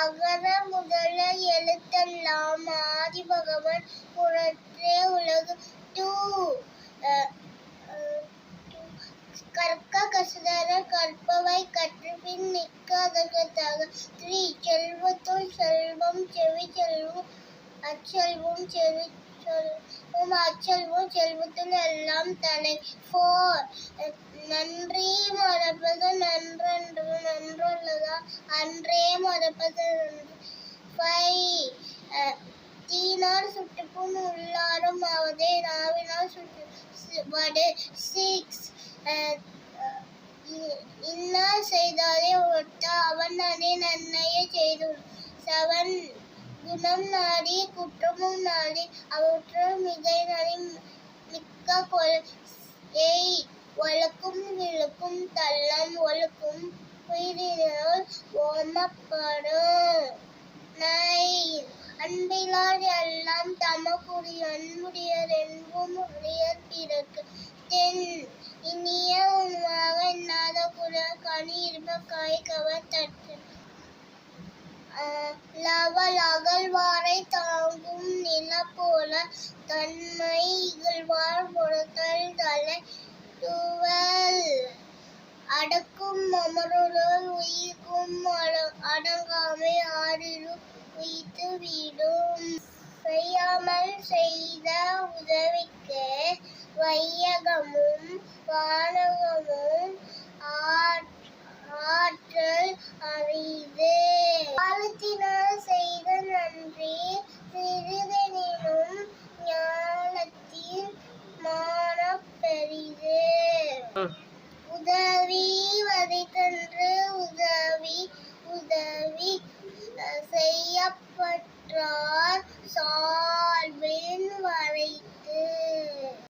அகர முதல எழுத்தெல்லாம் ஆதி பகவன் புறத்தே உலகு. டூ கற்க கசுதர கற்பவை கற்றபின் நிற்க அதற்கதாக த்ரீ செல்வத்துள் செல்வம் செவி செல்வம் அச்செல்வம் செவி செல்வம் அச்செல்வம் செல்வத்துள் எல்லாம் தலை. ஃபோர் நன்றி மறப்பது நன்றி அன்றே மறப்பது பை தீனார் சுட்டுப்புண் உள்ளாரும் அவதே நாவினால் சுட்டு வடு சிக்ஸ் இன்னா செய்தாலே ஒட்ட அவன் அதே நன்மையை செய்து செவன் குணம் நாடி குற்றமும் நாடி அவற்றும் மிகை நாடி மிக்க கொள் எய் ஒழுக்கும் விழுக்கும் தள்ளம் ஒழுக்கும் உயிரினால் ஓமப்படும் அன்பிலார் எல்லாம் தமக்குரிய அன்புடையர் என்பும் உடையர் பிறக்கு தென் இனிய உணவாக இன்னாத குரல் கனி இருப்ப காய் கவர் லவல் அகழ்வாரை தாங்கும் நில போல தன்மை இகழ்வார் பொறுத்தல் தலை அமருளோர் உயிர்க்கும் அட- அடங்காமை ஆறிலும் உயித்து விடும். செய்யாமல் செய்த உதவிக்கு வையகமும் வானகமும் உதவி வதைத்தன்று உதவி உதவி செய்யப்பட்டார். சா